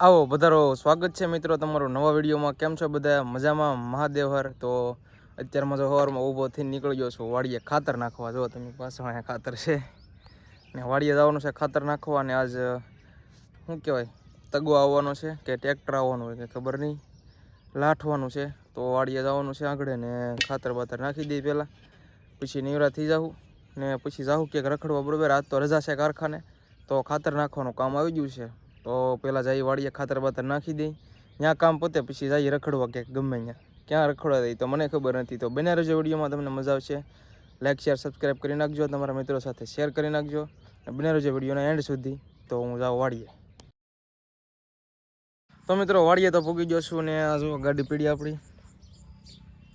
આવો બધારો સ્વાગત છે મિત્રો તમારો નવા વિડીયોમાં. કેમ છો બધા? મજામાં? મહાદેવ હર. તો અત્યારમાં જો હવારમાં ઊભો થઈને નીકળી ગયો છું. વાડીએ ખાતર નાખવા. જો, તમે પાછળ અહીંયા ખાતર છે. ને વાડીએ જવાનું છે ખાતર નાખવા અને આજ, શું કહેવાય, તગો આવવાનો છે કે ટ્રેક્ટર આવવાનું હોય કે ખબર નહીં. લાઠવાનું છે. તો વાડીએ જવાનું છે આગળ ને ખાતર બાતર નાખી દઈએ પહેલાં. પછી નિવરા થઈ જાઉં ને પછી જાઉં ક્યાંક રખડવા બરાબર. આજ તો રજા છે કારખાને. તો ખાતર નાખવાનું કામ આવી ગયું છે. તો પહેલાં જઈ વાડીએ ખાતર બાતર નાખી દઈ ત્યાં કામ પતે પછી જઈ રખડવા ક્યાંક ગમે ત્યાં ક્યાં રખડવા દઈ તો મને ખબર નથી. તો બને રહેજો વિડીયોમાં, તમને મજા આવશે. લાઇક શેર સબસ્ક્રાઈબ કરી નાખજો, તમારા મિત્રો સાથે શેર કરી નાખજો. અને બને રહેજો વિડીયોના એન્ડ સુધી. તો હું જાઉં વાડીએ. તો મિત્રો, વાડીએ તો પૂગી ગયો છું ને આ જો ગાડી પીડી આપણી.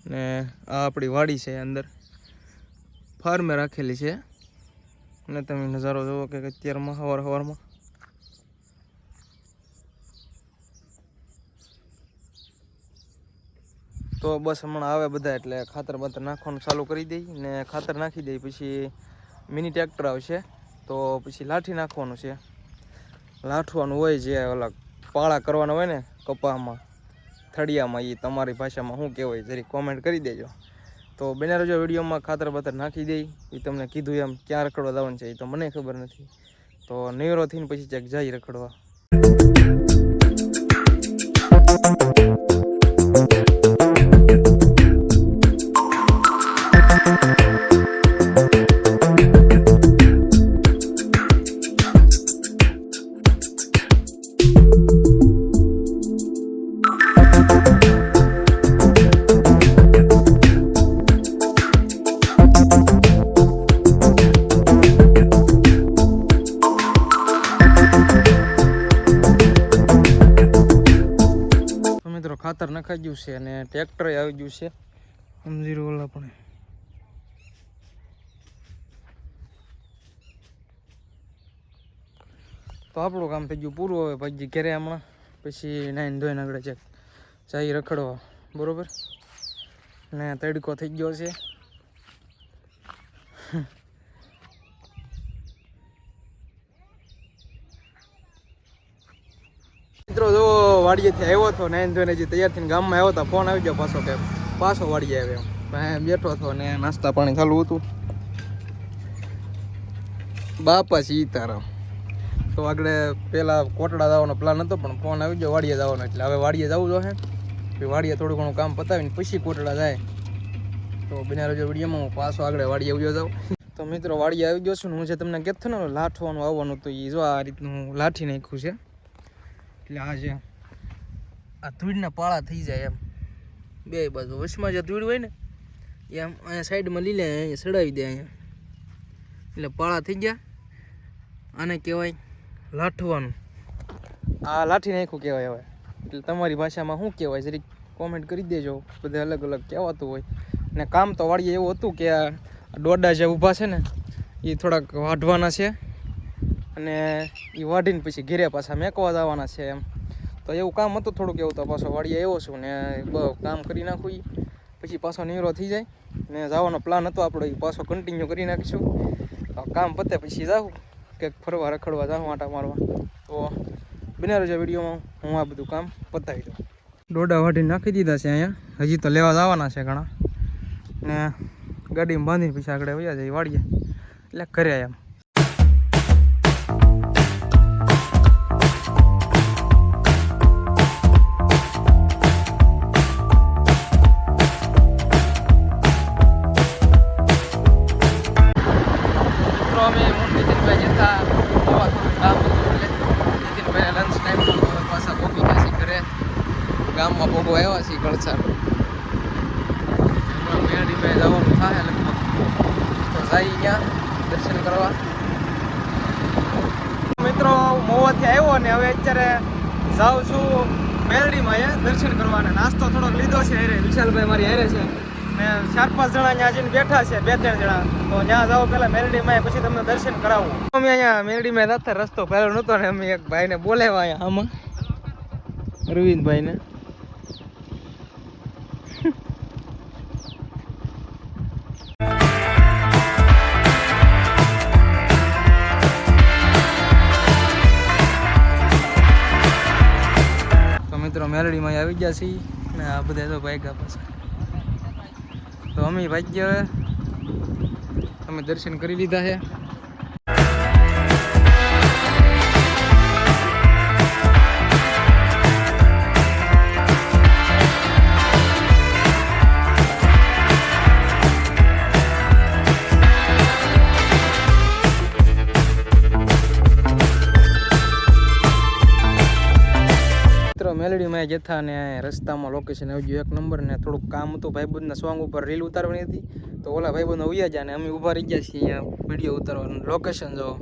ને આ આપણી વાડી છે અંદર. ફાર્મે રાખેલી છે. અને તમે નજારો જુઓ કે અત્યારમાં સવાર સવારમાં તો બસ હમણાં આવે બધા એટલે ખાતર બાતર નાખવાનું ચાલુ કરી દઈ ને ખાતર નાખી દઈ, પછી મિની ટ્રેક્ટર આવશે. તો પછી લાઠી નાખવાનું છે. લાઠવાનું હોય જે ઓલા પાળા કરવાના હોય ને કપામાં, થળિયામાં એ તમારી ભાષામાં શું કહેવાય જરી કોમેન્ટ કરી દેજો. તો બને રજો વિડીયોમાં ખાતર બાતર નાખી દઈ. એ તમને કીધું એમ ક્યાં રખડવા જવાનું છે એ તો મને ખબર નથી. તો નેવરો થઈને પછી ચેક જાય રખડવા. ખાતર નખાઈ ગયું છે અને ટ્રેક્ટર આવી ગયું છે. સમજી રહ્યો ઓલા પણ. તો આપણું કામ થઈ ગયું પૂરું હવે પછી ઘેરે હમણાં પછી નાઈને ધોઈને આગળ છે. ચાઈ રખડવા બરોબર? ને તડકો થઈ ગયો છે મિત્રો જો વાડીએથી આવ્યો હતો ને ધોઈને જે તૈયાર થઈને ગામમાં આવ્યો હતો ફોન આવી ગયો પાછો કે પાછો વાડીએ આવ્યો મેં બેઠો હતો ને નાસ્તા પાણી ચાલુ હતું. બાપા સીતારામ તો આગળ પહેલાં કોટડા જવાનો પ્લાન હતો પણ ફોન આવી ગયો વાડીએ જવાનો એટલે હવે વાડીએ જવું જોઈએ પછી વાડીએ થોડું ઘણું કામ પતાવીને પછી કોટડા જાય. તો બિના રજો વિડીયોમાં હું પાછો આગળ વાડીએ આવ્યો જાઉં. તો મિત્રો વાડીએ આવી ગયો છું ને હું જે તમને કહેતો ને લાઠવાનું આવવાનું તો એ જો આ રીતનું લાઠી નાખ્યું છે. એટલે આ છે આ ધૂળના પાળા થઈ જાય એમ. બે બાજુ વચમાં જે ધૂળ હોય ને, એ આમ અહીંયા સાઈડમાં લીલે અહીંયા સડાવી દે અહીંયા. એટલે પાળા થઈ ગયા. આને કહેવાય લાઠવાનું. આ લાઠી નાખ્યું કહેવાય હવે. એટલે તમારી ભાષામાં શું કહેવાય? જરીક કોમેન્ટ કરી દેજો. બધે અલગ અલગ કહેવાતું હોય. ને કામ તો વાળીએ એવું હતું કે આ દોડા જે ઊભા છે ને, એ થોડાક વાઢવાના છે. અને એ વાઢીને પછી ઘેરે પાછા મેકવા જવાના છે એમ. તો એવું કામ હતું થોડુંક એવું, તો પાછો વાડીએ આવ્યો છું ને કામ કરી નાખું પછી પાછો નીરો થઈ જાય. ને જવાનો પ્લાન હતો આપણો એ પાછો કન્ટિન્યુ કરી નાખીશું. કામ પતે પછી જાઉં કંઈક ફરવા રખડવા જાઉં આટા મારવા. તો બને રહેજો વિડીયોમાં. હું આ બધું કામ પતાવી દઉં. ડોડા વાટી નાખી દીધા છે અહીંયા. હજી તો લેવા જવાના છે ઘણા. ને ગાડીમાં બાંધીને પછી આગળ વયા જાય વાડીએ. એટલે કર્યા એમ. જઈ ગયા દર્શન કરવા. મિત્રો મોવાથી આવ્યો ને હવે અત્યારે જાઉં છું મેલડીમાં એ દર્શન કરવાના. નાસ્તો થોડોક લીધો છે હેરે. વિશાલભાઈ મારી હેરે છે. ને ચાર પાંચ જણા અહીંયા જઈને બેઠા છે, બે ત્રણ જણા. તો ત્યાં જાઓ પેલા મેરડીમાં પછી તમને દર્શન કરાવું. અમે અહીંયા મેરડીમાં જતા રસ્તો પહેલો નહોતો ને અમે એક ભાઈને બોલાવ્યા અહીંયા આમાં. અરવિંદભાઈને. મેલડીમાં આવી ગયા છીએ ને આ બધા તો ભાગ્યા પાસે તો અમે ભાગ્ય. હવે અમે દર્શન કરી લીધા છે. મેલડીમાં જથા અને રસ્તામાં લોકેશન આવી ગયું એક નંબર ને થોડુંક કામ હતું. ભાઈબંધના સોંગ ઉપર રીલ ઉતારવાની હતી. તો ઓલા ભાઈબંધ ઉયા જાય ને અમે ઊભા રહી ગયા છીએ અહીંયા વીડિયો ઉતારવાનું. લોકેશન જો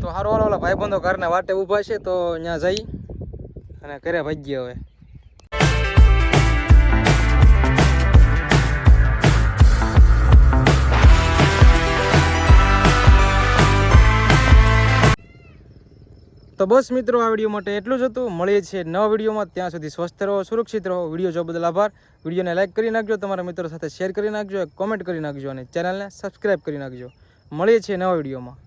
તો હારો ઓલા ભાઈબંધો ઘરના વાટે ઊભા છે તો ત્યાં જઈ અને ઘરે ભાગીએ હવે. તો બસ મિત્રો, આ વીડિયો માટે એટલું જ હતું. મળીએ છીએ નવા વિડીયોમાં. ત્યાં સુધી સ્વસ્થ રહો, સુરક્ષિત રહો. વીડિયો જોવા બદલ આભાર. વિડીયોને લાઇક કરી નાખજો, તમારા મિત્રો સાથે શેર કરી નાખજો કોમેન્ટ કરી નાખજો અને ચેનલને સબસ્ક્રાઈબ કરી નાખજો. મળીએ છીએ નવા વિડીયોમાં.